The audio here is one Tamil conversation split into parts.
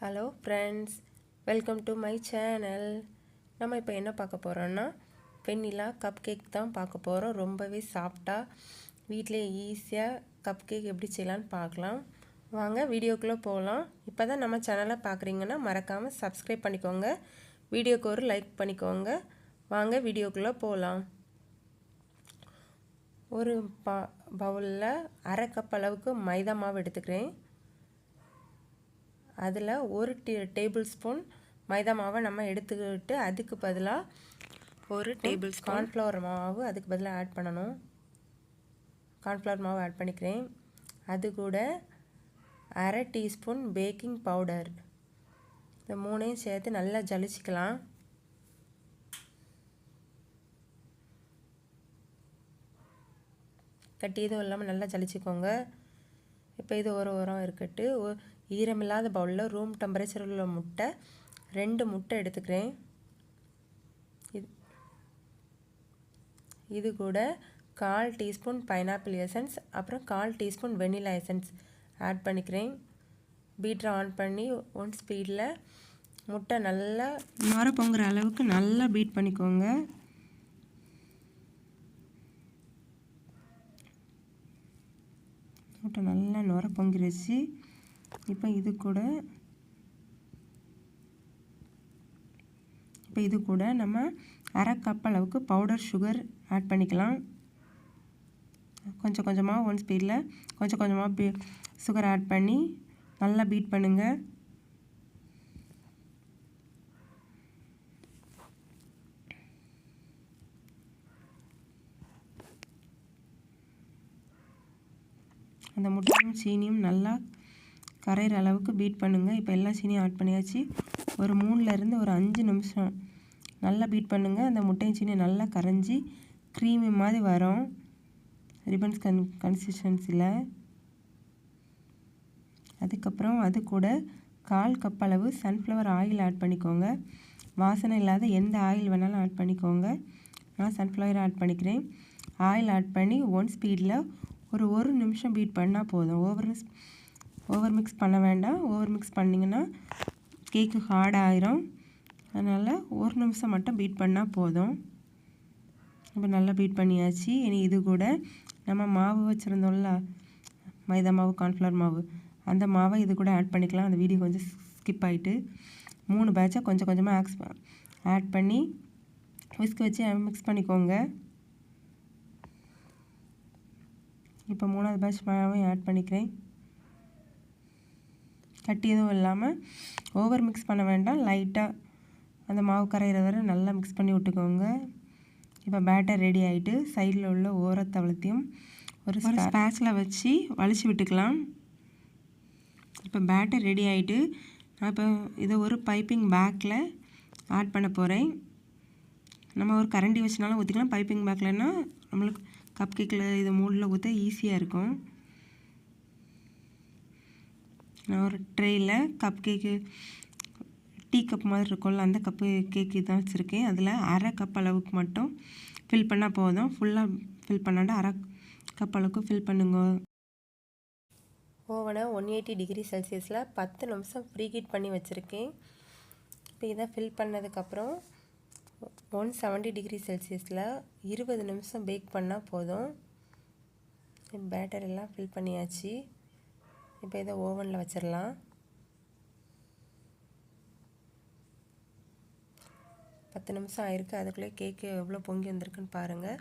Hello friends welcome to my channel நம்ம இப்போ என்ன பார்க்க போகிறோன்னா வெண்ணிலா கப் கேக் தான் பார்க்க போகிறோம் ரொம்பவே சாஃப்டாக வீட்டிலே ஈஸியாக கப் கேக் எப்படி செய்யலான்னு பார்க்கலாம். வாங்க வீடியோக்குள்ளே போகலாம் இப்போ தான் நம்ம சேனலை பார்க்குறீங்கன்னா மறக்காமல் சப்ஸ்கிரைப் பண்ணிக்கோங்க. வீடியோக்கு ஒரு லைக் பண்ணிக்கோங்க. வாங்க வீடியோக்குள்ளே போகலாம் ஒரு ப பவுலில் அரை கப் அளவுக்கு மைதா மாவு எடுத்துக்கிறேன். அதில் ஒரு டே டேபிள் ஸ்பூன் மைதா மாவை நம்ம எடுத்துக்கிட்டு அதுக்கு பதிலாக ஒரு டேபிள் கார்ன்ஃப்ளவர் மாவு அதுக்கு பதிலாக ஆட் பண்ணணும். கார்ன்ஃப்ளவர் மாவு ஆட் பண்ணிக்கிறேன். அது கூட அரை டீஸ்பூன் பேக்கிங் பவுடர். இந்த மூணையும் சேர்த்து நல்லா ஜலிச்சிக்கலாம். கட்டி எதுவும் இல்லாமல் நல்லா ஜலிச்சிக்கோங்க. இப்போ இது ஒரு உரம் இருக்கட்டு. ஈரமில்லாத பவுலில் ரூம் டெம்பரேச்சர் உள்ள முட்டை ரெண்டு முட்டை எடுத்துக்கிறேன். இது இது கூட கால் டீஸ்பூன் பைனாப்பிள் எசன்ஸ் அப்புறம் கால் டீஸ்பூன் வெனிலா எசன்ஸ் ஆட் பண்ணிக்கிறேன். பீட்டரை ஆன் பண்ணி ஒன் ஸ்பீடில் முட்டை நல்லா மர பொங்குற அளவுக்கு நல்லா பீட் பண்ணிக்கோங்க. முட்டை நல்லா நுர பொங்கிருச்சு. இப்போ இது கூட இப்போ இது கூட நம்ம அரை கப் அளவுக்கு பவுடர் சுகர் ஆட் பண்ணிக்கலாம். கொஞ்சம் கொஞ்சமாக ஒன் ஸ்பீடில் கொஞ்சம் கொஞ்சமாக பீ சுகர் ஆட் பண்ணி நல்லா பீட் பண்ணுங்கள் அந்த முட்டையும் சீனியும் நல்லா கரையிற அளவுக்கு பீட் பண்ணுங்கள் இப்போ எல்லா சீனியும் ஆட் பண்ணியாச்சு. ஒரு மூணுலேருந்து ஒரு அஞ்சு நிமிஷம் நல்லா பீட் பண்ணுங்கள் அந்த முட்டையும் சீனியும் நல்லா கரைஞ்சி க்ரீமி மாதிரி வரும். ரிபன்ஸ் கன் கன்சிஸ்டன்சியில் அதுக்கப்புறம் அது கூட கால் கப் அளவு சன்ஃப்ளவர் ஆயில் ஆட் பண்ணிக்கோங்க. வாசனை இல்லாத எந்த ஆயில் வேணாலும் ஆட் பண்ணிக்கோங்க. நான் சன்ஃப்ளவர் ஆட் பண்ணிக்கிறேன். ஆயில் ஆட் பண்ணி ஒன் ஸ்பீடில் ஒரு ஒரு நிமிஷம் பீட் பண்ணால் போதும். ஓவர் ஓவர் மிக்ஸ் பண்ண வேண்டாம். ஓவர் மிக்ஸ் பண்ணிங்கன்னா கேக்கு ஹார்ட் ஆயிரும். அதனால் ஒரு நிமிஷம் மட்டும் பீட் பண்ணால் போதும். இப்போ நல்லா பீட் பண்ணியாச்சு. இனி இது கூட நம்ம மாவு வச்சுருந்தோம்ல மைதா மாவு கார்ன்ஃப்ளவர் மாவு அந்த மாவை இது கூட ஆட் பண்ணிக்கலாம். அந்த வீடியோ கொஞ்சம் ஸ்கிப் ஆகிட்டு மூணு பேட்சை கொஞ்சம் கொஞ்சமாக ஆக்ஸ் ஆட் பண்ணி விஸ்க் வச்சு மிக்ஸ் பண்ணிக்கோங்க. இப்போ மூணாவது பேட்ச் மாவையும் ஆட் பண்ணிக்கிறேன். கட்டி எதுவும் இல்லாமல் ஓவர் மிக்ஸ் பண்ண வேண்டாம். லைட்டாக அந்த மாவு கரையிற வரை நல்லா மிக்ஸ் பண்ணி விட்டுக்கோங்க. இப்போ பேட்டர் ரெடி ஆகிட்டு சைடில் உள்ள ஓரத்தவளத்தையும் ஒரு ஸ்பேச்சில் வச்சு வலிச்சு விட்டுக்கலாம். இப்போ பேட்டர் ரெடி ஆகிட்டு நான் இப்போ இதை ஒரு பைப்பிங் பேக்கில் ஆட் பண்ண போகிறேன் நம்ம ஒரு கரண்டி வச்சுனாலும் ஊற்றிக்கலாம் பைப்பிங் பேக்லன்னா நம்மளுக்கு கப் கேக்கில் இதை மூடில் ஊற்ற ஈஸியாக இருக்கும். ஒரு ட்ரேயில் கப் கேக்கு டீ கப் மாதிரி இருக்கும்ல அந்த கப்பு கேக்கு தான் வச்சுருக்கேன். அதில் அரை கப் அளவுக்கு மட்டும் ஃபில் பண்ணால் போதும். ஃபுல்லாக ஃபில் பண்ணாண்டா அரை கப் அளவுக்கு ஃபில் பண்ணுங்க. ஓவனை ஒன் எயிட்டி டிகிரி செல்சியஸில் பத்து நிமிஷம் ஃப்ரீ ஹீட் பண்ணி வச்சுருக்கேன். இப்போ இதை ஃபில் பண்ணதுக்கப்புறம் ஒன் செவன்ட்டி டிகிரி செல்சியஸில் இருபது நிமிஷம் பேக் பண்ணால் போதும். பேட்டர் எல்லாம் ஃபில் பண்ணியாச்சு. இப்போ இதை ஓவனில் வச்சிடலாம் பத்து நிமிஷம் ஆயிருக்கு. அதுக்குள்ளே கேக்கு எவ்வளோ பொங்கி வந்திருக்குன்னு பாருங்கள்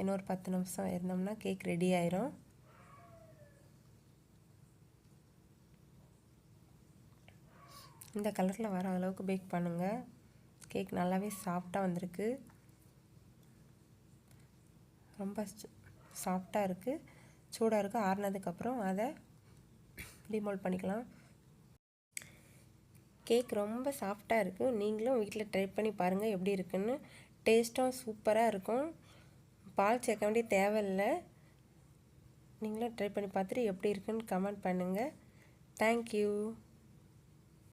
இன்னொரு பத்து நிமிஷம் இருந்தோம்னா கேக் ரெடி ஆயிரும். இந்த கலரில் வர அளவுக்கு பேக் பண்ணுங்கள் கேக் நல்லாவே சாஃப்டாக வந்திருக்கு. ரொம்ப சாஃப்டாக இருக்குது சூடாக இருக்குது ஆறுனதுக்கப்புறம் அதை டிமோல்ட் பண்ணிக்கலாம். கேக் ரொம்ப சாஃப்டாக இருக்குது நீங்களும் வீட்டில் ட்ரை பண்ணி பாருங்கள் எப்படி இருக்குன்னு. டேஸ்ட்டும் சூப்பராக இருக்கும். பால் சேர்க்க வேண்டிய தேவையில்லை. நீங்களும் ட்ரை பண்ணி பார்த்துட்டு எப்படி இருக்குன்னு கமெண்ட் பண்ணுங்கள் தேங்க்யூ